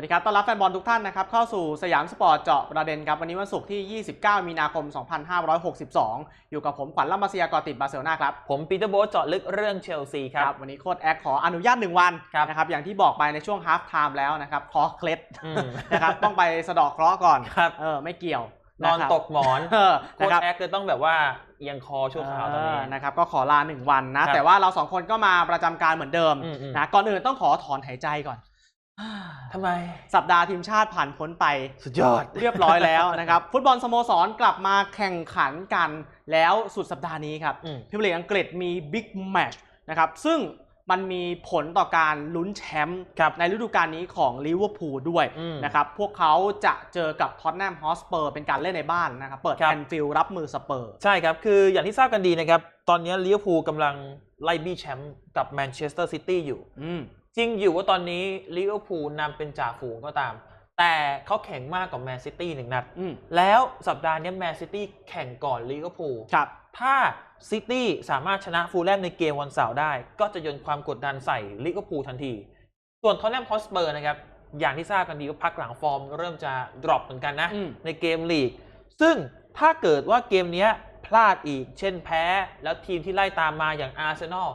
วัสดีครับ ต้อนรับแฟนบอลทุกท่านนะครับ เข้าสู่สยามสปอร์ตเจาะประเด็นครับ วันนี้วันศุกร์ที่ 29 มีนาคม 2562 อยู่กับผมขวัญล่ำมาเซียกอติดบาร์เซโลนาครับ ผมปีเตอร์โบ๊ทเจาะลึกเรื่องเชลซีครับ วันนี้โค้ดแอคขออนุญาต 1 วันครับนะครับ อย่างที่บอกไปในช่วงฮาฟไทม์แล้วนะครับ คอเคล็ดอืมนะครับ ต้องไปสะเดอกเคราะห์ก่อนครับเออ ไม่เกี่ยวนอนครับตกหมอนเออโค้นะชครับแอคเลยต้องแบบว่าเอียังคอชั่วคราวตอนนี้เนะครับก็ขอลาหนึ่งวันนะครับแต่ว่าเราสองคนก็มาประจำการเหมือนเดิมอืมอืมนะก่อนอื่นต้องขอถอนหายใจก่อน ทำไม สัปดาห์ทีมชาติผ่านพ้นไป สุดยอด เรียบร้อยแล้วนะครับ ฟุตบอลสโมสรกลับมาแข่งขันกันแล้วสุดสัปดาห์นี้ครับอืมพรีเมียร์ลีกอังกฤษมีบิ๊กแมตช์นะครับ ซึ่งมันมีผลต่อการลุ้นแชมป์ครับในฤดูกาลนี้ของลิเวอร์พูลด้วยอืมนะครับ พวกเขาจะเจอกับท็อตแนมฮอสเปอร์เป็นการเล่นในบ้านนะครับ เปิดครับแอนฟิลด์รับมือสเปอร์ ใช่ครับ คืออย่างที่ทราบกันดีนะครับ ตอนนี้ลิเวอร์พูลกำลังไล่บี้แชมป์กับแมนเชสเตอร์ซิตี้อยู่อืม จริงอยู่ว่าตอนนี้ลิเวอร์พูลนำเป็นจ่าฝูงก็ตาม แต่เขาแข่งมากกว่าแมนซิตี้หนึ่งนัด อืมแล้วสัปดาห์นี้แมนซิตี้แข่งก่อนลิเวอร์พูล ครับ ถ้าซิตี้สามารถชนะฟูลแลมในเกมวันเสาร์ได้ ก็จะโยนความกดดันใส่ลิเวอร์พูลทันที ส่วนทอนแนมฮอสเปอร์นะครับ อย่างที่ทราบกันดีว่าพักหลังฟอร์มเริ่มจะดรอปเหมือนกันนะ อืม ในเกมลีก ซึ่งถ้าเกิดว่าเกมเนี้ยพลาดอีก เช่นแพ้ แล้วทีมที่ไล่ตามมาอย่างอาร์เซนอล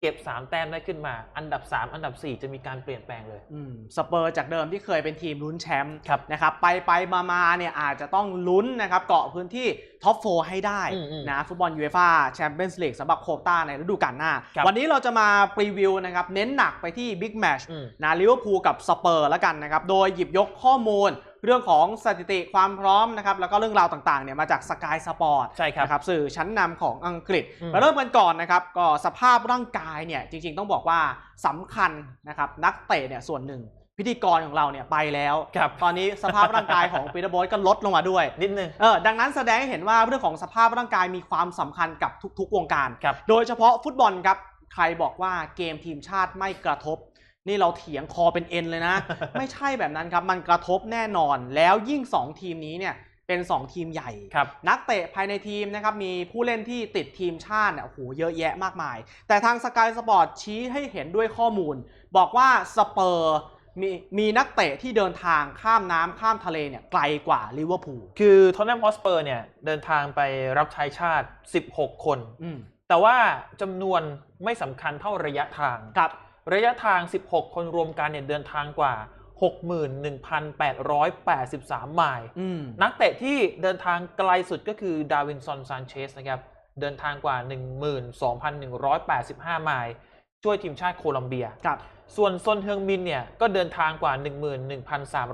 เก็บ 3 แต้มได้ขึ้นมา อันดับ 3 อันดับ 4 จะมีการเปลี่ยนแปลงเลยอืมสเปอร์จากเดิมที่เคยเป็นทีมลุ้นแชมป์ครับนะครับไปไปมามาเนี่ยอาจจะต้องลุ้นนะครับเกาะพื้นที่ท็อปโฟให้ได้อืมอืมนะฟุตบอลยูเอฟ่าแชมเปี้ยนส์ลีกสำหรับโควต้าในฤดูกาลหน้าครับวันนี้เราจะมาปรีวิวนะครับเน้นหนักไปที่บิ๊กแมชอืมนะลิเวอร์พูลกับสเปอร์แล้วกันนะครับ โดยหยิบยกข้อมูล เรื่องของสถิติความพร้อมนะครับแล้วก็เรื่องราวต่างๆเนี่ยมาจากสกายสปอร์ตใช่ครับนะครับสื่อชั้นนำของอังกฤษอืมมาเริ่มกันก่อนนะครับก็สภาพร่างกายเนี่ยจริงๆต้องบอกว่าสำคัญนะครับนักเตะเนี่ยส่วนหนึ่งพิธีกรของเราเนี่ยไปแล้วครับตอนนี้สภาพร่างกายของปีเตอร์โบสก็ลดลงมาด้วย นิดนึง เออ ดังนั้นแสดงให้เห็นว่าเรื่องของสภาพร่างกายมีความสำคัญกับทุกๆ วงการครับโดยเฉพาะฟุตบอลครับ ใครบอกว่าเกมทีมชาติไม่กระทบ นี่เราเถียงคอเป็นเอ็นเลยนะ ไม่ใช่แบบนั้นครับ มันกระทบแน่นอน แล้วยิ่ง 2 ทีมนี้เนี่ยเป็น 2 ทีมใหญ่ครับนักเตะภายในทีมนะครับมีผู้เล่นที่ติดทีมชาติเนี่ยโอ้โหเยอะแยะมากมาย แต่ทางสกายสปอร์ตชี้ให้เห็นด้วยข้อมูล บอกว่าสเปอร์มีมีนักเตะที่เดินทางข้ามน้ำข้ามทะเลเนี่ยไกลกว่าลิเวอร์พูลคือทอนแนมฮอสเปอร์เนี่ยเดินทางไปรับใช้ชาติ 16 คนอืมแต่ว่าจำนวนไม่สำคัญเท่าระยะทางครับ ระยะทาง 16 คนรวมกันเนี่ยเดินทางกว่า 61,883 ไมล์อืมนักเตะที่เดินทางไกลสุดก็คือดาวินซอนซานเชสนะครับ เดินทางกว่า 12,185 ไมล์ช่วยทีมชาติโคลอมเบียครับส่วนซนเฮืองมินเนี่ยก็เดินทางกว่า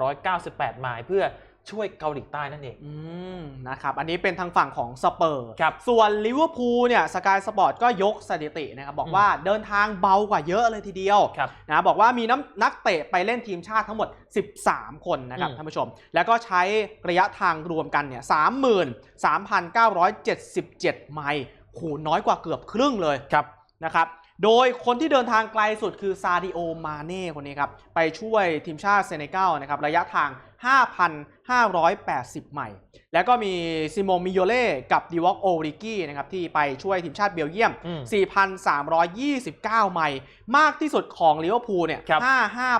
11,398 ไมล์เพื่อ ช่วยเกาหลีใต้นั่นเองอืมนะครับ อันนี้เป็นทางฝั่งของสเปอร์ครับส่วนลิเวอร์พูลเนี่ยสกายสปอร์ตก็ยกสถิตินะครับบอกอืมว่าเดินทางเบากว่าเยอะเลยทีเดียวครับนะบอกว่ามีน้ำนักเตะไปเล่นทีมชาติทั้งหมด 13 คนนะครับอืมท่านผู้ชม แล้วก็ใช้ระยะทางรวมกันเนี่ย33,977ไมล์โหน้อยกว่าเกือบครึ่งเลยครับนะครับโดยคนที่เดินทางไกลสุดคือซาดิโอ มาเน่คนนี้ครับ ไปช่วยทีมชาติเซเนกัลนะครับ ระยะทาง 5,580ไมล์แล้วก็มีซิโมมิโยเล่กับดิวอกโอริกี้นะครับที่ไปช่วยทีมชาติเบลเยียมอืม4,329ไมล์มากที่สุดของลิเวอร์พูลเนี่ยครับ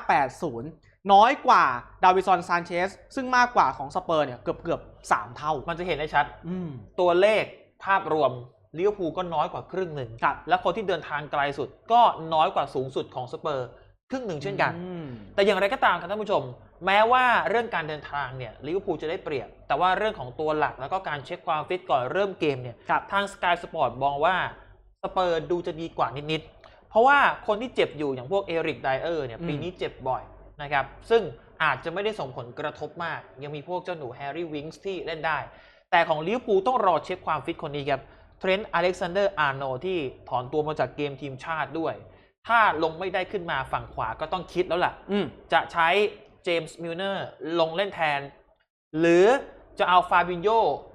5,580 น้อยกว่าดาวิซอนซานเชสซึ่งมากกว่าของสเปอร์เนี่ยเกือบเกือบๆ3เท่า มันจะเห็นได้ชัดอืมตัวเลขภาพรวมลิเวอร์พูลก็น้อยกว่าครึ่งหนึ่งครับและคนที่เดินทางไกลสุดก็น้อยกว่าสูงสุดของสเปอร์ ครึ่งหนึ่งเช่นกันอืมแต่อย่างไรก็ตามครับท่านผู้ชม แม้ว่าเรื่องการเดินทางเนี่ยลิเวอร์พูลจะได้เปรียบ แต่ว่าเรื่องของตัวหลักแล้วก็การเช็คความฟิตก่อนเริ่มเกมเนี่ยครับทางสกายสปอร์ตมองว่าสเปอร์ดูจะดีกว่านิดๆ เพราะว่าคนที่เจ็บอยู่อย่างพวกเอริกไดเออร์เนี่ยอืมปีนี้เจ็บบ่อยนะครับซึ่งอาจจะไม่ได้ส่งผลกระทบมาก ยังมีพวกเจ้าหนูแฮร์รี่วิงส์ที่เล่นได้ แต่ของลิเวอร์พูลต้องรอเช็คความฟิตคนนี้ครับเทรนต์อเล็กซานเดอร์อาร์โนที่ถอนตัวมาจากเกมทีมชาติด้วย ถ้าลงไม่ได้ขึ้นมาฝั่งขวาก็ต้องคิดแล้วล่ะอืมจะใช้เจมส์มิลเนอร์ลงเล่นแทน หรือจะเอาฟาบินโย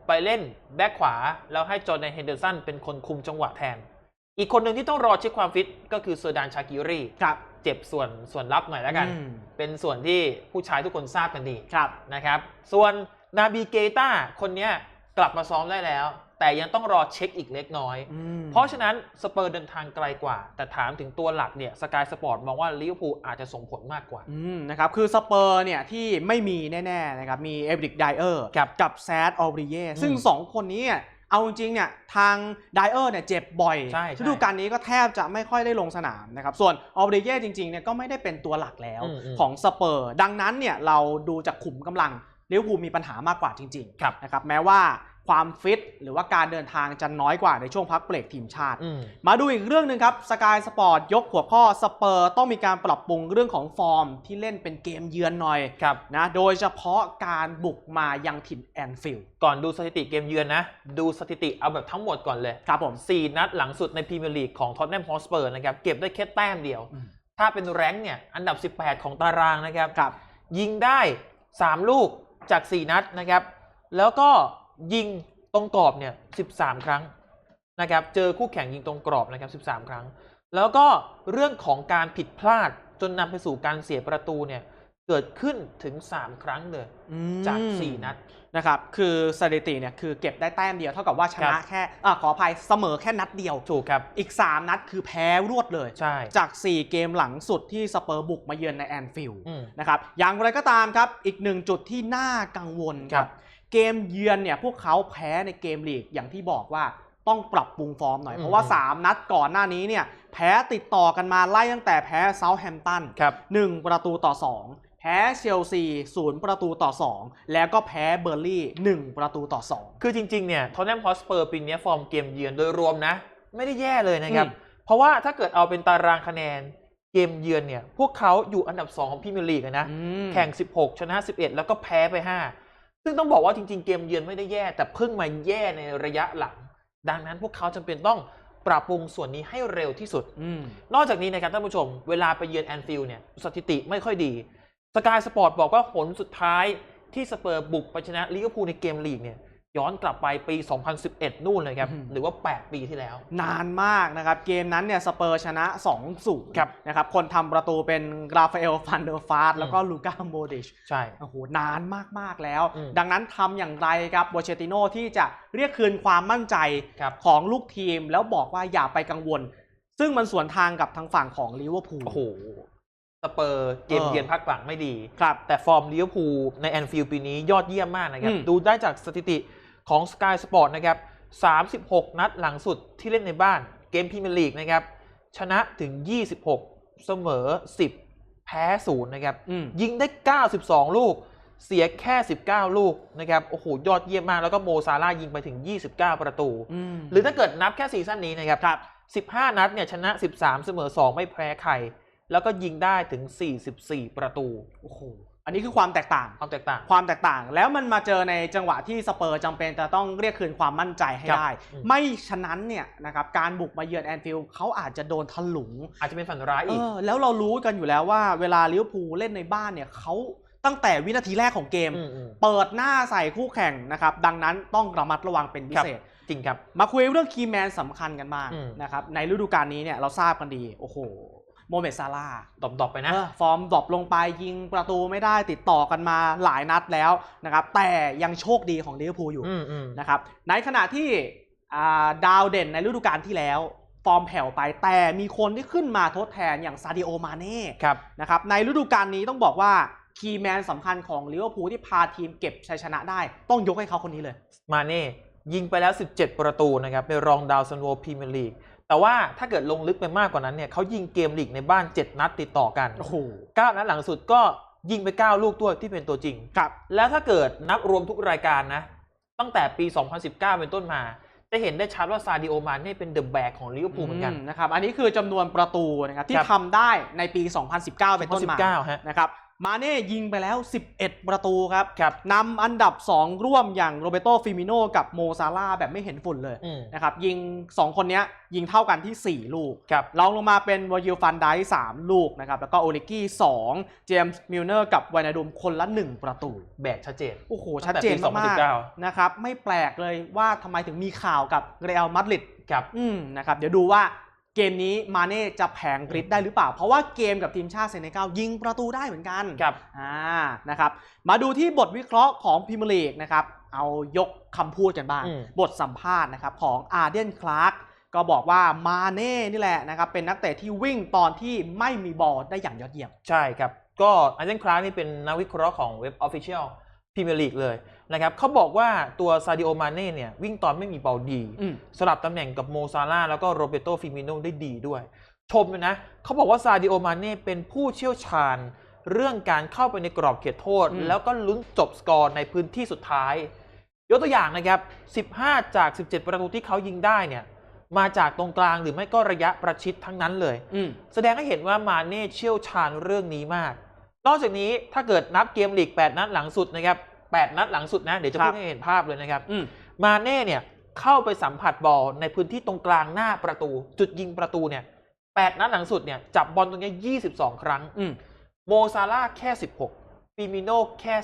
ไปเล่นแบ็คขวา แล้วให้จอร์แดนเฮนเดอร์สันเป็นคนคุมจังหวะแทน อีกคนหนึ่งที่ต้องรอเช็คความฟิตก็คือเซอร์ดานชากิรีครับ เจ็บส่วนส่วนรับหน่อยแล้วกันอืมเป็นส่วนที่ผู้ชายทุกคนทราบกันดีครับนะครับ ส่วนนาบีเกต้าคนเนี้ยกลับมาซ้อมได้แล้ว แต่ยังต้องรอเช็คอีกเล็กน้อยอืมเพราะฉะนั้นสเปอร์เดินทางไกลกว่า แต่ถามถึงตัวหลักเนี่ยสกายสปอร์ตมองว่าลิเวอร์พูลอาจจะส่งผลมากกว่าอืมนะครับคือสเปอร์เนี่ยที่ไม่มีแน่ๆนะครับมีเอริกไดเออร์ครับกับแซดออริเย่ซึ่งอืม2คนนี้เนี่ยเอาจริงๆเนี่ยทางไดเออร์เนี่ยเจ็บบ่อยใช่ใช่ฤดูกาลนี้ก็แทบจะไม่ค่อยได้ลงสนามนะครับ ส่วนออริเย่จริงๆเนี่ยก็ไม่ได้เป็นตัวหลักแล้วอืมอืมของสเปอร์ ดังนั้นเนี่ยเราดูจากขุมกำลังลิเวอร์พูลมีปัญหามากกว่าจริงครับๆนะครับแม้ว่า ความฟิตหรือว่าการเดินทางจะน้อยกว่าในช่วงพักเบรกทีมชาติอืมมาดูอีกเรื่องหนึ่งครับสกายสปอร์ตยกหัวข้อสเปอร์ต้องมีการปรับปรุงเรื่องของฟอร์มที่เล่นเป็นเกมเยือนหน่อยครับนะโดยเฉพาะการบุกมายังถิ่นแอนฟิลด์ก่อนดูสถิติเกมเยือนนะ ดูสถิติเอาแบบทั้งหมดก่อนเลยครับผม4นัดหลังสุดในพรีเมียร์ลีกของท็อตแนมฮอสเปอร์นะครับเก็บได้แค่แต้มเดียวอืมถ้าเป็นแรงค์เนี่ยอันดับ 18 ของตารางนะครับครับยิงได้ 3 ลูกจาก 4 นัดนะครับแล้วก็ ยิงตรงกรอบเนี่ย13 ครั้งนะครับ เจอคู่แข่งยิงตรงกรอบนะครับ 13 ครั้ง แล้วก็เรื่องของการผิดพลาดจนนำไปสู่การเสียประตูเนี่ยเกิดขึ้นถึง 3 ครั้งเลยอืมจาก 4 นัดนะครับ คือสถิติเนี่ยคือเก็บได้แต้มเดียวเท่ากับว่าชครันะบแค่อะขออภัยเสมอแค่นัดเดียวถูกครับ อีก 3 นัดคือแพ้รวดเลยใช่จาก 4 เกมหลังสุดที่สเปอร์บุกมาเยือนในแอนฟิลด์อืมนะครับ อย่างไรก็ตามครับ อีกหนึ่งจุดที่น่ากังวลคครัรับบ เกมเยือนเนี่ยพวกเขาแพ้ในเกมลีกอย่างที่บอกว่าต้องปรับปรุงฟอร์มหน่อยอืมเพราะว่า 3 นัดก่อนหน้านี้เนี่ยแพ้ติดต่อกันมาไล่ตั้งแต่แพ้เซาท์แฮมป์ตันครับ1ประตูต่อ 2แพ้เชลซี0ประตูต่อ 2 แล้วก็แพ้เบอร์ลี่ 1 ประตูต่อ 2 คือจริง ๆ เนี่ยทอ t แนมฮอสเปอร์ปีนี้ฟอร์มเกมเยือนโดยรวมนะ ไม่ได้แย่เลยนะครับอืมเพราะว่าถ้าเกิดเอาเป็นตารางคะแนนเกมเยือนเนี่ย พวกเขาอยู่อันดับ 2 ของพรีเมียร์ลีกอะนะอืมแข่ง 16 ชนะ 11 แล้วก็แพ้ไป 5 ซึ่งต้องบอกว่าจริง ๆ เกมเยือนไม่ได้แย่ แต่เพิ่งมาแย่ในระยะหลัง ดังนั้นพวกเขาจำเป็นต้องปรับปรุงส่วนนี้ให้เร็วที่สุดอืมนอกจากนี้นะครับท่านผู้ชม เวลาไปเยือนแอนฟิลด์เนี่ยสถิติไม่ค่อยดีสกายสปอร์ตบอกว่าผลสุดท้ายที่สเปอร์บุกไปชนะลิเวอร์พูลในเกมลีกเนี่ย ย้อนกลับไปปี 2011 นู่นเลยครับอืมหรือว่า 8 ปีที่แล้ว นานมากนะครับ เกมนั้นเนี่ยสเปอร์ชนะ 2-0ครับนะครับ คนทำประตูเป็นราฟาเอลฟันเดอร์ฟาร์แล้วก็อืมลูก้าโมดิช ใช่ โอ้โห นานมาก ๆ แล้วอืมดังนั้นทำอย่างไรครับโบเชติโนที่จะเรียกคืนความมั่นใจครับของลูกทีม แล้วบอกว่าอย่าไปกังวล ซึ่งมันสวนทางกับทางฝั่งของลิเวอร์พูลโอ้โหสเปอร์เกมเออเยือนภาคหลังไม่ดีครับแต่ฟอร์มลิเวอร์พูลในแอนฟิลด์ปีนี้ยอดเยี่ยมมากนะครับอืมดูได้จากสถิติ ของ Sky Sport นะครับ 36 นัดหลังสุดที่เล่นในบ้านเกมพรีเมียร์ลีกนะครับ ชนะถึง 26 เสมอ 10 แพ้0นะครับอืมยิงได้ 92 ลูก เสียแค่ 19 ลูกนะครับ โอ้โห ยอดเยี่ยมมาก แล้วก็โมซาร่าห์ยิงไปถึง 29 ประตูอืมหรือถ้าเกิดนับแค่ซีซั่นนี้นะครับครับ 15 นัดเนี่ยชนะ 13 เสมอ 2 ไม่แพ้ใคร แล้วก็ยิงได้ถึง 44 ประตู โอ้โห อันนี้คือความแตกต่าง ความแตกต่าง ความแตกต่าง แล้วมันมาเจอในจังหวะที่สเปอร์จำเป็นจะต้องเรียกคืนความมั่นใจให้ครับได้อืมไม่ฉะนั้นเนี่ยนะครับการบุกมาเยือนแอนฟิลด์เขาอาจจะโดนถลุง อาจจะเป็นฝันร้ายเออีกอแล้วเรารู้กันอยู่แล้วว่าเวลาลิเวอร์พูลเล่นในบ้านเนี่ยเขาตั้งแต่วินาทีแรกของเกมอืมอืมเปิดหน้าใส่คู่แข่งนะครับ ดังนั้นต้องระมัดระวังเป็นพิเศษจริงครับ มาคุยเรื่องคีย์แมนสำคัญกันบ้างอืมนะครับในฤดูกาลนี้เนี่ยเราทราบกันดี โอ้โห โมเมดซาร่าห์ดอบๆไปนะเออฟอร์มดรอปลงไปยิงประตูไม่ได้ติดต่อกันมาหลายนัดแล้วนะครับ แต่ยังโชคดีของลิเวอร์พูลอยู่อืมอืมนะครับ ในขณะที่อ่าดาวเด่นในฤดูกาลที่แล้ว ฟอร์มแผ่วไปแต่มีคนที่ขึ้นมาทดแทนอย่างซาดิโอมาเน่ครับนะครับในฤดูกาลนี้ต้องบอกว่าคีย์แมนสำคัญของลิเวอร์พูลที่พาทีมเก็บชัยชนะได้ ต้องยกให้เขาคนนี้เลย มาเน่ยิงไปแล้ว 17 ประตูนะครับเป็นรองดาวซันโวพรีเมียร์ลีก แต่ว่าถ้าเกิดลงลึกไปมากกว่านั้นเนี่ยเขายิงเกมลีกในบ้าน 7 นัดติดต่อกันโอ้โห9นัดหลังสุดก็ยิงไป 9 ลูกด้วยที่เป็นตัวจริงครับ แล้วถ้าเกิดนับรวมทุกรายการนะ ตั้งแต่ปี 2019 เป็นต้นมา จะเห็นได้ชัดว่าซาดิโอมานเน่เป็นเดอะแบกของลิเวอร์พูลเหมือนกันนะครับ อันนี้คือจำนวนประตูนะครับที่ครับทำได้ในปี 2019 เป็นต้นมา2019ฮะนะครับ มาเน่ยิงไปแล้ว 11 ประตูครับครับนำอันดับ 2 ร่วมอย่างโรเบโตฟิมิโนกับโมซาร่าห์แบบไม่เห็นฝุ่นเลยอืมนะครับยิง 2 คนเนี้ยยิงเท่ากันที่ 4 ลูกครับรองลงมาเป็นวอยิลฟันไดสามลูกนะครับแล้วก็โอลิกี้ 2 เจมส์มิลเนอร์กับไวนาดุมคนละ 1 ประตู แบกชัดเจน โอ้โหตั้ชัดงแต่เจนปีมาก2019ๆนะครับไม่แปลกเลยว่าทำไมถึงมีข่าวกับเรอัลมาดริดครับอืมนะครับเดี๋ยวดูว่า เกมนี้มาเน่จะแผงฤทธิ์ได้หรือเปล่า เพราะว่าเกมกับทีมชาติเซเนกัลยิงประตูได้เหมือนกันครับอ่านะครับมาดูที่บทวิเคราะห์ของพรีเมียร์ลีกนะครับเอายกคำพูดกันบ้างอืมบทสัมภาษณ์นะครับของอาร์เดนคลาร์กก็บอกว่ามาเน่นี่แหละนะครับเป็นนักเตะที่วิ่งตอนที่ไม่มีบอลได้อย่างยอดเยี่ยม ใช่ครับ ก็อาร์เจนคลาร์นี่เป็นนักวิเคราะห์ของเว็บ Official พรีเมียร์ลีกเลย นะครับเขาบอกว่าตัวซาดิโอมาเน่เนี่ยวิ่งตอนไม่มีบอลดี อืม สลับตำแหน่งกับโมซาร่าห์แล้วก็โรเบโตฟิมิโนได้ดีด้วย ชมเลยนะเขาบอกว่าซาดิโอมาเน่เป็นผู้เชี่ยวชาญ เรื่องการเข้าไปในกรอบเขตโทษ อืม แล้วก็ลุ้นจบสกอร์ในพื้นที่สุดท้าย ยกตัวอย่างนะครับ 15 จาก 17 ประตูที่เขายิงได้เนี่ยมาจากตรงกลางหรือไม่ก็ระยะประชิดทั้งนั้นเลย อืม แสดงให้เห็นว่ามาเน่เชี่ยวชาญเรื่องนี้มาก นอกจากนี้ถ้าเกิดนับเกมลีก 8 นัดหลังสุดนะครับ 8 นัดหลังสุดนะ เดี๋ยวจะครัพูบดให้เห็นภาพเลยนะครับอืมมาเน่เนี่ยเข้าไปสัมผัสบอลในพื้นที่ตรงกลางหน้าประตู จุดยิงประตูเนี่ย8นัดหลังสุดเนี่ยจับบอลตรงเนี้ย22 ครั้งอืมโมซาร่าห์แค่ 16ฟิมิโนแค่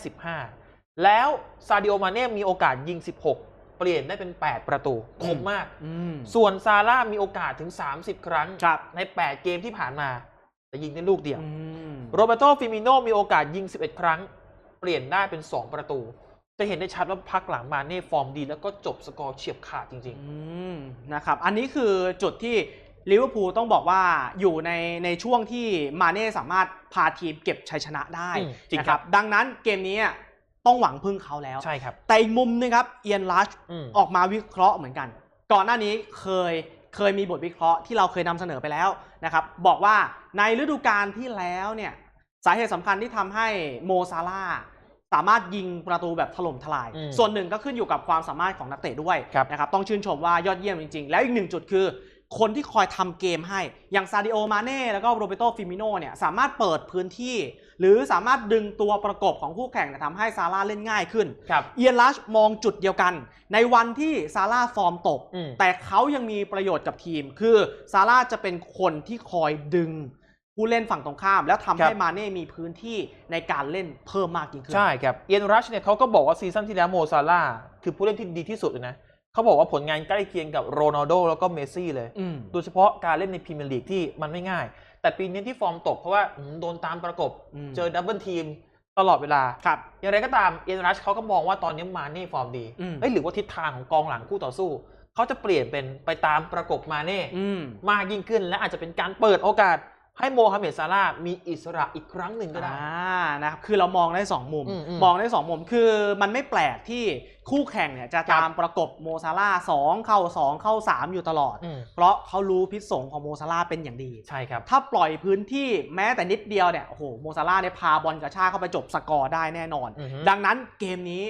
15 แล้วซาดิโอมาเน่มีโอกาสยิง 16 เปลี่ยนได้เป็น 8 ประตูคมมากอืมส่วนซาร่าห์มีโอกาสถึง 30 ครั้งครับใน 8 เกมที่ผ่านมา แต่ยิงได้ลูกเดียวอืมโรเบโตฟิมิโนมีโอกาสยิง 11 ครั้ง เปลี่ยนได้เป็น 2 ประตู จะเห็นได้ชัดว่าพักหลังมาเน่ฟอร์มดี แล้วก็จบสกอร์เฉียบขาดจริงอืมนะครับอันนี้คือจุดที่ลิเวอร์พูลต้องบอกว่าอยู่ในในช่วงที่มาเน่สามารถพาทีมเก็บชัยชนะได้อืมจริงนะครับ ดังนั้นเกมนี้ต้องหวังพึ่งเขาแล้วๆใช่ครับ แต่อีกมุมหนึงครับเอียนลัชอืมออกมาวิเคราะห์เหมือนกัน ก่อนหน้านี้เคยเคยมีบทวิเคราะห์ที่เราเคยนำเสนอไปแล้วนะครับ บอกว่าในฤดูกาลที่แล้วเนี่ย สาเหตุสำคัญที่ทำให้โมซาร่าห์สามารถยิงประตูแบบถล่มทลายอืมส่วนหนึ่งก็ขึ้นอยู่กับความสามารถของนักเตะด้วยครับนะครับต้องชื่นชมว่ายอดเยี่ยมจริง ๆ แล้วอีกหนึ่งจุดคือ คนที่คอยทำเกมให้ อย่างซาดิโอมาเน่แล้วก็โรเบโตฟิมิโนเนี่ยสามารถเปิดพื้นที่ หรือสามารถดึงตัวประกบของคู่แข่งเนี่ยทำให้ซาร่าเล่นง่ายขึ้นครับเอียนลัชมองจุดเดียวกัน ในวันที่ซาร่าฟอร์มตกอืมแต่เขายังมีประโยชน์กับทีม คือซาร่าจะเป็นคนที่คอยดึง ผู้เล่นฝั่งตรงข้าม แล้วทำให้มาเน่มีพื้นที่ในการเล่นเพิ่มมากยิ่งขึ้น ใช่ครับเอียนรัชเนี่ยเขาก็บอกว่าซีซั่นที่แล้วโมซาร่าห์คือผู้เล่นที่ดีที่สุดเลยนะเขาบอกว่าผลงานใกล้เคียงกับโรนัลโดแล้วก็เมสซี่เลยอืมโดยเฉพาะการเล่นในพรีเมียร์ลีกที่มันไม่ง่าย แต่ปีนี้ที่ฟอร์มตกเพราะว่าอืมโดนตามประกบอืมเจอดับเบิลทีมตลอดเวลาครับอย่างไรก็ตามเอียนรัชเขาก็มองว่าตอนนี้มาเน่ฟอร์มดีอืมเอ้ยหรือว่าทิศทางของกองหลังคู่ต่อสู้เขาจะเปลี่ยนเป็นไปตามประกบมาเน่อืมมากยิ่งขึ้นและอาจจะเป็นการเปิดโอกาส ให้โมฮัมเหม็ดซาร่าห์มีอิสระอีกครั้งหนึ่งก็ได้อ่านะครับคือเรามองได้ 2 มุมอืมอืมมองได้ 2 มุมคือมันไม่แปลกที่คู่แข่งเนี่ยจะครับตามประกบโมซาร่าห์สองเข้า 2 เข้า 3 อยู่ตลอดอืมเพราะเขารู้พิษสงของโมซาร่าห์เป็นอย่างดีใช่ครับถ้าปล่อยพื้นที่แม้แต่นิดเดียวเนี่ยโอ้โหโมซาร่าห์เนี่ยพาบอลกระชากเข้าไปจบสกอร์ได้แน่นอนอือฮึดังนั้นเกมนี้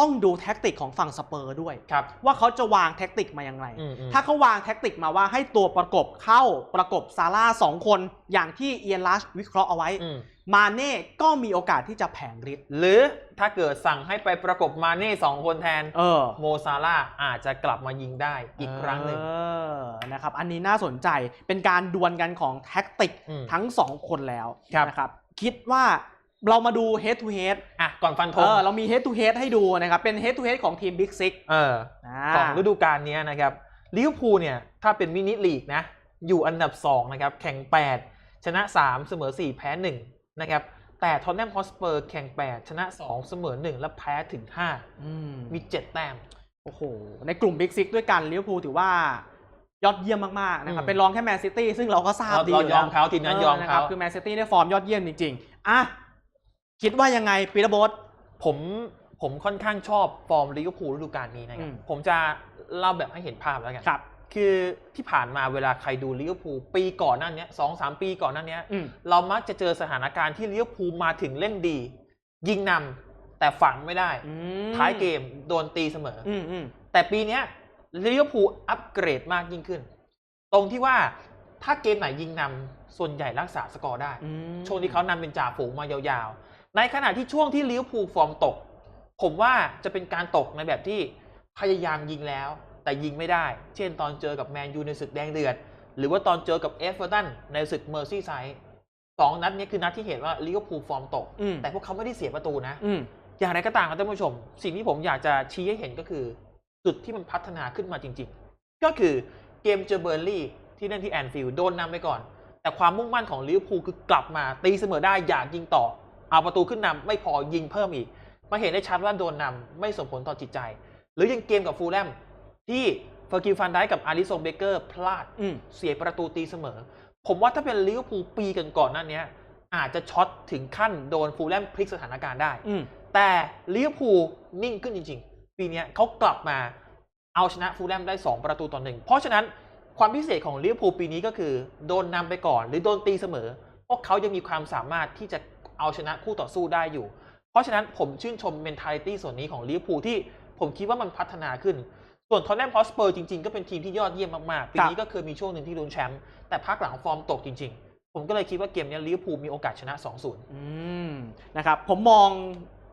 ต้องดูแท็กติกของฝั่งสเปอร์ด้วย ครับ ว่าเขาจะวางแท็กติกมาอย่างไรอืมอืมถ้าเขาวางแท็กติกมาว่าให้ตัวประกบเข้าประกบซาร่าสองคนอย่างที่เอียนลัชวิเคราะห์เอาไว้อืมมาเน่ก็มีโอกาสที่จะแผงฤทธิ์หรือถ้าเกิดสั่งให้ไปประกบมาเน่สองคนแทนเออโมซาร่าห์อาจจะกลับมายิงได้อีกครั้งหนึ่งเออนะครับอันนี้น่าสนใจเป็นการดวลกันของแท็กติกอืมทั้งสองคนแล้วครับนะครับคิดว่า เรามาดู head to head อะก่อนฟันธเองอเรามี head to head ให้ดูนะครับ เป็น head to head ของทีม Big Six เออาของฤดูกาลนี้นะครับลิเวอร์พูลเนี่ยถ้าเป็นมินิลีกนะ อยู่อันดับ 2 นะครับ แข่ง 8 ชนะ 3 เสมอ 4 แพ้ 1 นะครับ แต่ทอนแนมฮอสเปอร์แข่ง 8 ชนะ 2 เสมอ 1 และแพ้ถึง อืม5 มี 7 แต้ม โอ้โห ในกลุ่ม Big Six ด้วยกันลิเวอร์พูลถือว่ายอดเยี่ยมมากๆนะครับ อืม เป็นรองแค่แมนซิตี้ซึ่งเราก็ทราบเราดีเราอยู่ยแล้อวมเขาทีมนั้นยอมนะคเขารับคือแมนซิตี้เนี่ยฟอร์มยอดเยี่ยมจริงๆอะ คิดว่ายังไงปีเตอร์โบสผมผมค่อนข้างชอบฟอร์มลิเวอร์พูลฤดูกาลนี้นะครับ อืม ผมจะเล่าแบบให้เห็นภาพแล้วกัน ครับ คือที่ผ่านมาเวลาใครดูลิเวอร์พูลปีก่อนหนั้นเนี้ยสองสามปีก่อนหนั้นเนี้ย อืม เรามักจะเจอสถานการณ์ที่ลิเวอร์พูลมาถึงเล่นดี ยิงนำแต่ฝังไม่ได้ อืมท้ายเกมโดนตีเสมอออืมอืมแต่ปีเนี้ยลิเวอร์พูลอัปเกรดมากยิ่งขึ้น ตรงที่ว่าถ้าเกมไหนยิงนำส่วนใหญ่รักษาสกอร์ได้ อืมช่วงที่เขานำเป็นจ่าฝูงมายาวๆ ในขณะที่ช่วงที่ลิเวอร์พูลฟอร์มตก ผมว่าจะเป็นการตกในแบบที่พยายามยิงแล้ว แต่ยิงไม่ได้ เช่นตอนเจอกับแมนยูในศึกแดงเดือด หรือว่าตอนเจอกับเอฟเวอร์ตันในศึกเมอร์ซี่ไซด์สองนัดนี้คือนัดที่เห็นว่าลิเวอร์พูลฟอร์มตกอืมแต่พวกเขาไม่ได้เสียประตูนะอืมอย่างไรก็ตามครับท่านผู้ชม สิ่งที่ผมอยากจะชี้ให้เห็นก็คือ จุดที่มันพัฒนาขึ้นมาจริง ๆ ก็คือเกมเจอเบอร์นลี่ที่เล่นที่แอนฟิลด์โดนนำไปก่อน แต่ความมุ่งมั่นของลิเวอร์พูลคือกลับมาตีเสมอได้อยากยิงต่อ เอาประตูขึ้นนำไม่พอยิงเพิ่มอีก มาเห็นได้ชัดว่าโดนนำไม่ส่งผลต่อจิตใจ หรือยังเกมกับฟูลแลมที่เฟอร์กิลฟันได้กับอาริสงเบเกอร์พลาดอืมเสียประตูตีเสมอ ผมว่าถ้าเป็นลิเวอร์พูลปีกันก่อนๆหนั้นเนี้ยอาจจะช็อตถึงขั้นโดนฟูลแลมพลิกสถานการณ์ได้อืมแต่ลิเวอร์พูลนิ่งขึ้นจริง ๆ ปีเนี้ยเขากลับมาเอาชนะฟูลแลมได้ 2 ประตูต่อหนึ่งเพราะฉะนั้นความพิเศษของลิเวอร์พูลปีนี้ก็คือ โดนนำไปก่อนหรือโดนตีเสมอ พวกเขายังมีความสามารถที่จะ เอาชนะคู่ต่อสู้ได้อยู่ เพราะฉะนั้นผมชื่นชม mentality ส่วนนี้ของลิเวอร์พูลที่ผมคิดว่ามันพัฒนาขึ้น ส่วนทอนแนมพอสเปอร์จริงๆ ก็เป็นทีมที่ยอดเยี่ยมมากๆ ปีนี้ก็เคยมีช่วงหนึ่งที่ลุ้นแชมป์แต่พักหลังฟอร์มตกจริง ๆ ผมก็เลยคิดว่าเกมเนี้ลิเวอร์พูลมีโอกาสชนะ 2-0อืมนะครับผมมอง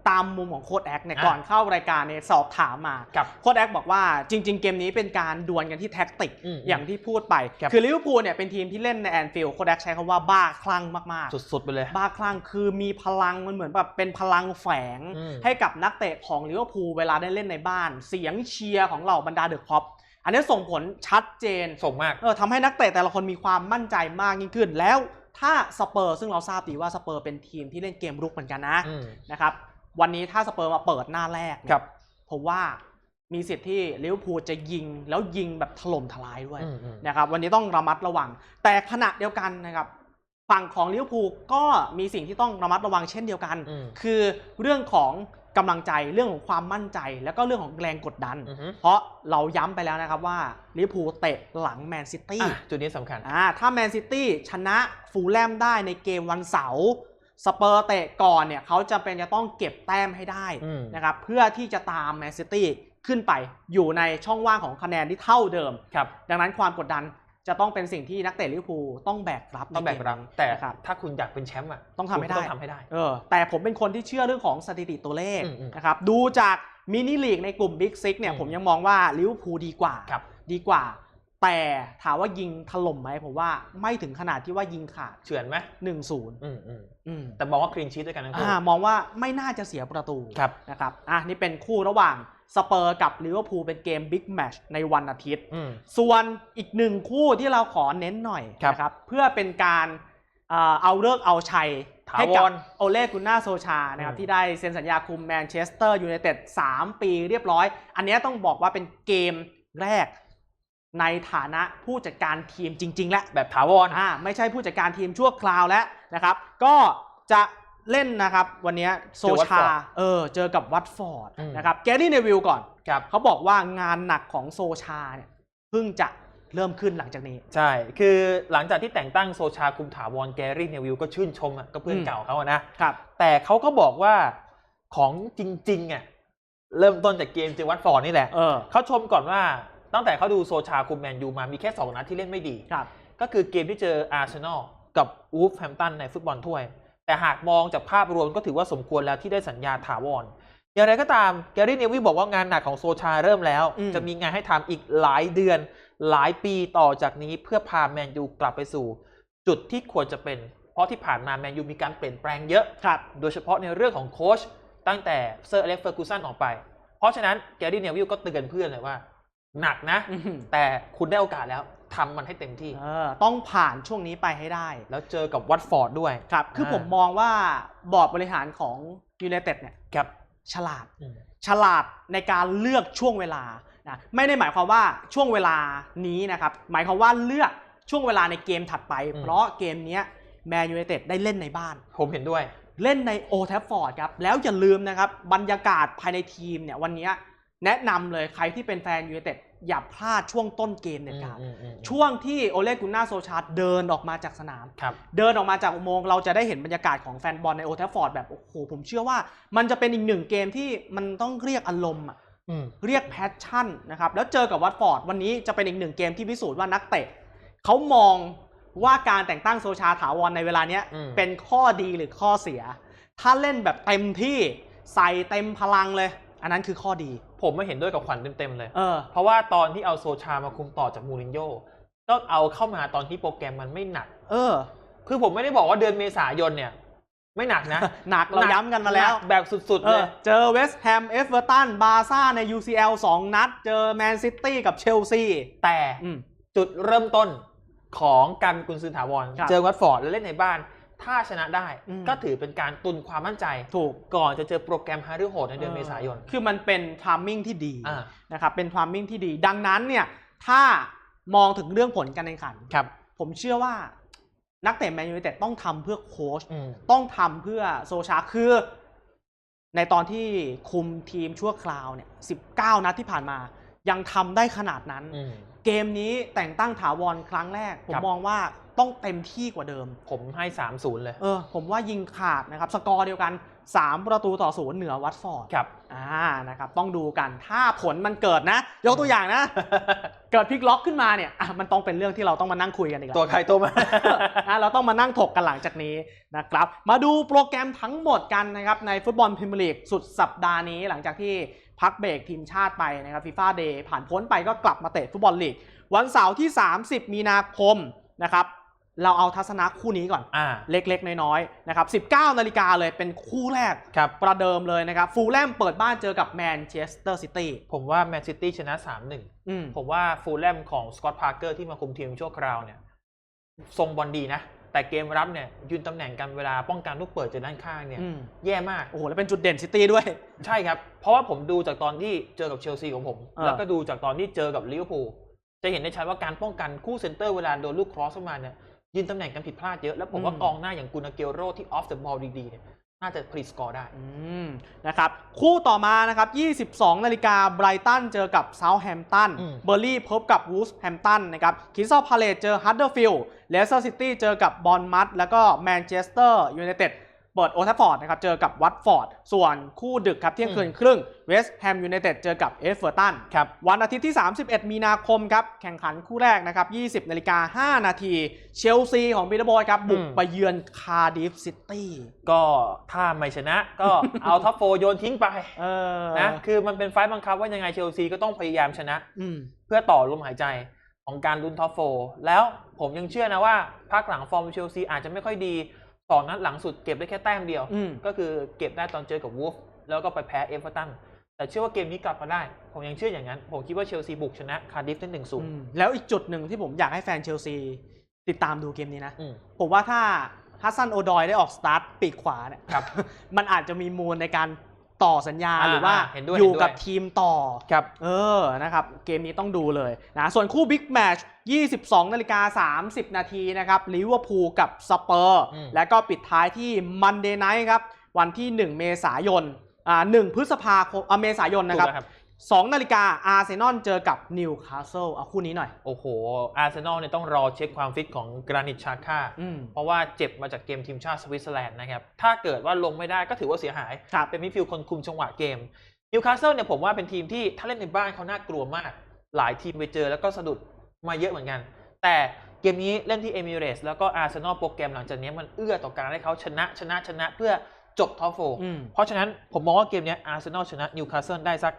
ตามมุมของโค้ดแอคเนี่ยอะก่อนเข้ารายการเนี่ยสอบถามมากับโค้ดแอคบอกว่าจริง ๆ เกมนี้เป็นการดวลกันที่แท็กติกอืมอย่างที่พูดไปครับคือลิเวอร์พูลเนี่ยเป็นทีมที่เล่นในแอนฟิลด์โค้ดแอคใช้คำว่าบ้าคลั่งมากสุดๆไปเลยๆบ้าคลั่งคือมีพลังมันเหมือนแบบเป็นพลังแฝงอืมให้กับนักเตะของลิเวอร์พูลเวลาได้เล่นในบ้าน เสียงเชียร์ของเหล่าบรรดาเดอะคอปอันนี้ส่งผลชัดเจนส่งมากเออทำให้นักเตะแต่ละคนมีความมั่นใจมากยิ่งขึ้นแล้วถ้าสเปอร์ซึ่งเราทราบดีว่าสเปอร์เป็นทีมที่เล่นเกมรุกเหมือนกันนะอืมนะครับ วันนี้ถ้าสเปอร์มาเปิดหน้าแรกเนี่ยครับผมว่ามีสิทธิ์ที่ลิเวอร์พูลจะยิงแล้วยิงแบบถล่มทลายด้วยอืมอืมนะครับ วันนี้ต้องระมัดระวัง แต่ขณะเดียวกันนะครับ ฝั่งของลิเวอร์พูลก็มีสิ่งที่ต้องระมัดระวังเช่นเดียวกันอืมคือเรื่องของกำลังใจเรื่องของความมั่นใจ แล้วก็เรื่องของแรงกดดันอือฮึเพราะเราย้ำไปแล้วนะครับว่าลิเวอร์พูลเตะหลังแมนซิตี้อะจุดนี้สำคัญอ่าถ้าแมนซิตี้ชนะฟูลแลมได้ในเกมวันเสาร์ สเปอร์เตะก่อนเนี่ยเขาจะเป็นจะต้องเก็บแต้มให้ได้อืมนะครับเพื่อที่จะตามแมนซิตี้ขึ้นไปอยู่ในช่องว่างของคะแนนที่เท่าเดิมครับดังนั้นความกดดันจะต้องเป็นสิ่งที่นักเตะลิเวอร์พูลต้องแบกรับต้องแบกรับในเมนี้แต่นะครับถ้าคุณอยากเป็นแชมป์อะต้องทำให้ได้คุณก็ต้องทำให้ได้เออแต่ผมเป็นคนที่เชื่อเรื่องของสถิติตัวเลขอืมอืมนะครับดูจากมินิลีกในกลุ่มบิ๊กซิกเนี่ยอืมผมยังมองว่าลิเวอร์พูลดีกว่าครับดีกว่า แต่ถามว่ายิงถล่มไหมผมว่าไม่ถึงขนาดที่ว่ายิงขาดเฉือนไหม1-0นึ่งศูนย์อืมอืมอืมแต่มองว่าคลีนชีตด้วยกันทั้งคู่อ่ามองว่าไม่น่าจะเสียประตูครับนะครับอะนี่เป็นคู่ระหว่างสเปอร์กับลิเวอร์พูลเป็นเกมบิ๊กแมชในวันอาทิตย์ อืม ส่วนอีกหนึ่งคู่ที่เราขอเน้นหน่อยครับนะครับเพื่อเป็นการเอ่อเอาเลิกษ์เอาชัย ถาวรให้กับโอเล่กุนนาโซชานะครับอืม ที่ได้เซ็นสัญญาคุมแมนเชสเตอร์ยูไนเต็ด3ปีเรียบร้อย อันเนี้ยต้องบอกว่าเป็นเกมแรก ในฐานะผู้จัดการทีมจริง ๆ และแบบถาวรอ่าไม่ใช่ผู้จัดการทีมชั่วคราวแล้วนะครับ ก็จะเล่นนะครับ วันเนี้ยโซเจอวัตฟชาอร์ดเออเจอกับวัตฟอร์ดอืม นะครับแกรี่เนวิลก่อน ครับ เขาบอกว่างานหนักของโซชาเนี่ยเพิ่งจะเริ่มขึ้นหลังจากนี้ ใช่ คือหลังจากที่แต่งตั้งโซชาคุมถาวรแกรี่เนวิลก็ชื่นชมอะก็เพื่อนอืม เก่าเขาอะนะ ครับ แต่เขาก็บอกว่าของจริงๆอะเริ่มต้นจากเกมเจอวัตฟอร์ดนี่แหละ เออ เขาชมก่อนว่า ตั้งแต่เขาดูโซชาคุมแมนยูมามีแค่ 2 นัดที่เล่นไม่ดี ครับ ก็คือเกมที่เจออาร์เซนอลกับวูฟแฮมตันในฟุตบอลถ้วย แต่หากมองจากภาพรวมก็ถือว่าสมควรแล้วที่ได้สัญญาถาวร อย่างไรก็ตามแกรี่เนวิลบอกว่างานหนักของโซชาเริ่มแล้ว อืม จะมีงานให้ทำอีกหลายเดือน หลายปีต่อจากนี้เพื่อพาแมนยูกลับไปสู่ จุดที่ควรจะเป็น เพราะที่ผ่านมาแมนยูมีการเปลี่ยนแปลงเยอะ ครับ โดยเฉพาะในเรื่องของโค้ชตั้งแต่เซอร์อเล็กซ์เฟอร์กูสันออกไป เพราะฉะนั้นแกรี่เนวิลก็เตือนเพื่อนเลยว่า หนักนะอื้อหือแต่คุณได้โอกาสแล้วทำมันให้เต็มที่เออต้องผ่านช่วงนี้ไปให้ได้ แล้วเจอกับวัตฟอร์ดด้วยครับ คืออาผมมองว่าบอร์ดบริหารของยูไนเต็ดเนี่ยครับฉลาดอืมฉลาดในการเลือกช่วงเวลานะไม่ได้หมายความว่าช่วงเวลานี้นะครับ หมายความว่าเลือกช่วงเวลาในเกมถัดไปอืมเพราะเกมเนี้ยแมนยูไนเต็ดได้เล่นในบ้าน ผมเห็นด้วย เล่นในโอ f ทฟฟอร์ดครับ แล้วอย่าลืมนะครับ บรรยากาศภายในทีมเนี่ยวันเนี้ย แนะนำเลยใครที่เป็นแฟนยูไนเต็ดอย่าพลาดช่วงต้นเกมเด็ดขาดอืมอืมอืมช่วงที่โอเลกุนนาโซชาร์เดินออกมาจากสนามครับเดินออกมาจากอุโมงค์เราจะได้เห็นบรรยากาศของแฟนบอลในโอ f ทฟฟอร์ดแบบโอ้โหผมเชื่อว่า มันจะเป็นอีกหนึ่งเกมที่มันต้องเรียกอารมณ์อะอืมเรียกแพชชั่นนะครับแล้วเจอกับวัตฟอร์ดวันนี้จะเป็นอีกหนึ่งเกมที่พิสูจน์ว่านักเตะเขามองว่าการแต่งตั้งโซชาถาวรในเวลาเนี้ยอืมเป็นข้อดีหรือข้อเสีย ถ้าเล่นแบบเต็มที่ใส่เต็มพลังเลย อันนั้นคือข้อดี ผมไม่เห็นด้วยกับขวัญเต็มๆเลย เออ เพราะว่าตอนที่เอาโซชามาคุมต่อจากมูรินโญ่ก็เอาเข้ามาตอนที่โปรแกรมมันไม่หนัก เออ คือผมไม่ได้บอกว่าเดือนเมษายนเนี่ย ไม่หนักนะ หนักเราย้ำกันมาแล้วหกแบบสุดๆเอเลอยเจอเวสต์แฮม เอฟเวอร์ตัน บาซ่าใน UCL 2 นัด เจอแมนซิตี้กับเชลซี แต่อืมจุดเริ่มต้นของการเป็นกุนซือถาวรครับเจอวัตฟอร์ดแล้วเล่นในบ้าน ถ้าชนะได้อืมก็ถือเป็นการตุนความมั่นใจ ถูกก่อนจะเจอโปรแกรมฮาริโหดในเดือนเมษายน คือมันเป็นทามมิ่งที่ดีอ่านะครับเป็นทามมิ่งที่ดี ดังนั้นเนี่ยถ้ามองถึงเรื่องผลการแข่งขันครับ ผมเชื่อว่านักเตะแมนยูไนเต็ดต้องทำเพื่อโค้ชอืมต้องทำเพื่อโซชาคือ ในตอนที่คุมทีมชั่วคราวเนี่ย19นัดที่ผ่านมา ยังทำได้ขนาดนั้นอืม เกมนี้แต่งตั้งถาวรครั้งแรก ผมครับมองว่าต้องเต็มที่กว่าเดิม ผมให้สามศูนย์เลย เออ ผมว่ายิงขาดนะครับ สกอร์เดียวกัน 3 ประตูต่อศูนย์เหนือวัตฟอร์ด ครับ อ่า นะครับ ต้องดูกัน ถ้าผลมันเกิดนะ ยกตัวอย่างนะ เกิดพลิกล็อกขึ้นมาเนี่ย อะ มันต้องเป็นเรื่องที่เราต้องมานั่งคุยกันอีกแล้ว ตัวใครตัวมันอะเราต้องมานั่งถกกันหลังจากนี้นะครับ มาดูโปรแกรมทั้งหมดกันนะครับในฟุตบอลพรีเมียร์ลีกสุดสัปดาห์นี้หลังจากที่พักเบรกทีมชาติไปนะครับฟีฟ่าเดย์ผ่านพ้นไปก็กลับมาเตะฟุตบอลลีก วันเสาร์ที่ 30 มีนาคมนะครับเราเอาทัศนะคู่นี้ก่อนอ่าเล็กๆ น้อยๆนะครับ19 นาฬิกาเลยเป็นคู่แรกครับประเดิมเลยนะครับ ฟูลแลมเปิดบ้านเจอกับแมนเชสเตอร์ซิตี้ผมว่าแมนซิตี้ชนะ 3-1อืมผมว่าฟูลแลมของสกอตพาร์เกอร์ที่มาคุมทีมชั่วคราวเนี่ย ทรงบอลดีนะ แต่เกมรับเนี่ยยืนตำแหน่งกันเวลาป้องกันลูกเปิดจากด้านข้างเนี่ยอืมแย่มากโอ้โหแล้วเป็นจุดเด่นซิตี้ด้วย ใช่ครับ เพราะว่าผมดูจากตอนที่เจอกับเชลซีของผมเออแล้วก็ดูจากตอนที่เจอกับลิเวอร์พูลจะเห็นได้ชัดว่าการป้องกันคู่เซนเตอร์เวลาโดนลูกครอสเข้ามาเนี่ยยืนตำแหน่งกันผิดพลาดเยอะ แล้วผมว่าอืมกองหน้าอย่างกูนาเกโรที่ออฟเดอะบอลดีๆเนี่ย น่าจะผลิตสกอร์ได้อืมนะครับคู่ต่อมานะครับ 22 นาฬิกาไบรตันเจอกับเซาท์แฮมป์ตันอืมเบอร์ลี่พบกับวูฟแฮมป์ตันนะครับคิสซอลพาเลตเจอฮัตเดอร์ฟิลด์เลสเตอร์ซิตี้เจอกับบอลมัดแล้วก็แมนเชสเตอร์ยูไนเต็ด เปิดโอทัฟฟอร์ดนะครับเจอกับวัตฟอร์ด ส่วนคู่ดึกครับเที่ยงคืนครึ่งเวสต์แฮมยูไนเต็ดเจอกับเอฟเวอร์ตันครับวันอาทิตย์ที่ 31 มีนาคมครับแข่งขันคู่แรกนะครับ 20นาฬิกา5นาทีเชลซีของปีเตอร์บอยครับบุกอืมไปเยือนคาร์ดิฟซิตี้ก็ถ้าไม่ชนะก็เอาท็อปโฟโยนทิ้งไปเออนะคือมันเป็นไฟล์บังคับว่ายังไงเชลซีก็ต้องพยายามชนะอืมเพื่อต่อลมหายใจของการลุ้นท็อปโฟแล้วผมยังเชื่อนะว่าภาคหลังฟอร์มเชลซีอาจจะไม่ค่อยดี สองนัดหลังสุดเก็บได้แค่แต้มเดียวอืมก็คือเก็บได้ตอนเจอกับวูฟแล้วก็ไปแพ้เอเวอร์ตันแต่เชื่อว่าเกมนี้กลับมาได้ ผมยังเชื่ออย่างนั้น ผมคิดว่าเชลซีบุกชนะคาร์ดิฟได้หนึ่งศูนอืย์มแล้วอีกจุดหนึ่งที่ผมอยากให้แฟนเชลซีติดตามดูเกมนี้นะอืมผมว่าถ้าฮัสซันโอดอยได้ออกสตาร์ทปีกขวาเนี่ยครับมันอาจจะมีมูลในการ ต่อสัญญาอ่าหรือว่าเห็นด้วยอยู่เห็นด้วย กับทีมต่อ ครับ เออ นะครับ เกมนี้ต้องดูเลยนะ ส่วนคู่บิ๊กแมช22นาฬิกา30 นาทีนะครับ ลิเวอร์พูลกับสเปอร์ อืม และก็ปิดท้ายที่มันเดย์ไนท์ครับ วันที่ 1 เมษายน อ่า 1 พฤษภาคมอ่าเมษายนถูนะกครับแล้วครับ 2นาฬิกาอาร์เซนอลเจอกับนิวคาสเซิลเอาคู่นี้หน่อย โอ้โห อาร์เซนอลเนี่ยต้องรอเช็คความฟิตของกรานิตชาค่าอืมเพราะว่าเจ็บมาจากเกมทีมชาติสวิตเซอร์แลนด์นะครับ ถ้าเกิดว่าลงไม่ได้ก็ถือว่าเสียหายครับเป็นมิดฟิลด์คนคุมจังหวะเกม นิวคาสเซิลเนี่ยผมว่าเป็นทีมที่ถ้าเล่นในบ้านเขาน่ากลัวมาก หลายทีมไปเจอแล้วก็สะดุดมาเยอะเหมือนกัน แต่เกมนี้เล่นที่เอมิเรสแล้วก็อาร์เซนอลโปรแกรมหลังจากนี้มันเอื้อต่อการให้เขาชนะชนะชนะเพื่อจบท็อปโฟร์อืมเพราะฉะนั้นผมมองว่าเกมเนี้อาร์เซนอลชนะนิวคาสเซิลได้สัก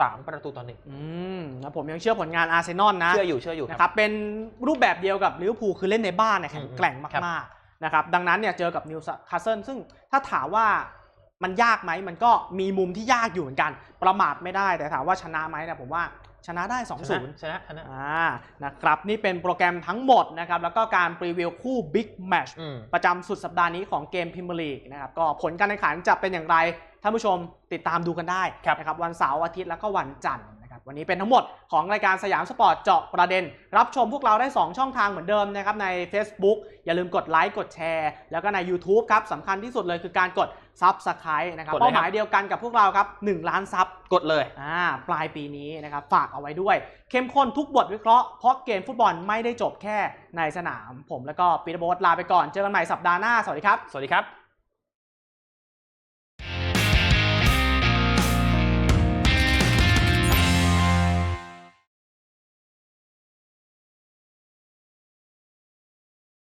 สามประตูต่อหนึ่งอืมนะผมยังเชื่อผลงานอาร์เซนอลนะ เชื่ออยู่เชื่ออยู่คนะรับครับ เป็นรูปแบบเดียวกับลิเวอร์พูลคือเล่นในบ้านเนี่ยแข็งอืมแกร่งครับมากๆนะครับ ดังนั้นเนี่ยเจอกับนิวคาสเซิลซึ่งถ้าถามว่ามันยากไหมมันก็มีมุมที่ยากอยู่เหมือนกัน ประมาทไม่ได้แต่ถามว่าชนะไหมเนี่ยผมว่า ชนะได้2-0ชนะชนะชนะอ่านะครับนี่เป็นโปรแกรมทั้งหมดนะครับแล้วก็การพรีวิวคู่บิ๊กแมชอืมประจำสุดสัปดาห์นี้ของเกมพิม e r ลีกนะครับก็ผลการแข่งขันจะเป็นอย่างไรท่านผู้ชมติดตามดูกันได้ครับนะครับวันเสาร์อาทิตย์แล้วก็วันจันทร์นะครับ วันนี้เป็นทั้งหมดของรายการสยามสปอร์ตเจาะประเด็น รับชมพวกเราได้ 2 ช่องทางเหมือนเดิมนะครับใน Facebook อย่าลืมกดไลค์กดแชร์ แล้วก็ใน YouTube ครับสำคัญที่สุดเลยคือการกด Subscribe นะครับกดเลยครับเป้าหมายเดียวกันกับพวกเราครับ 1 ล้านซับกดเลยอ่าปลายปีนี้นะครับฝากเอาไว้ด้วย เข้มข้นทุกบทวิเคราะห์เพราะเกมฟุตบอลไม่ได้จบแค่ในสนาม ผมแล้วก็ปีเตอร์โบทลาไปก่อนเจอกันใหม่สัปดาห์หน้าสวัสดีครับสวัสดีครับ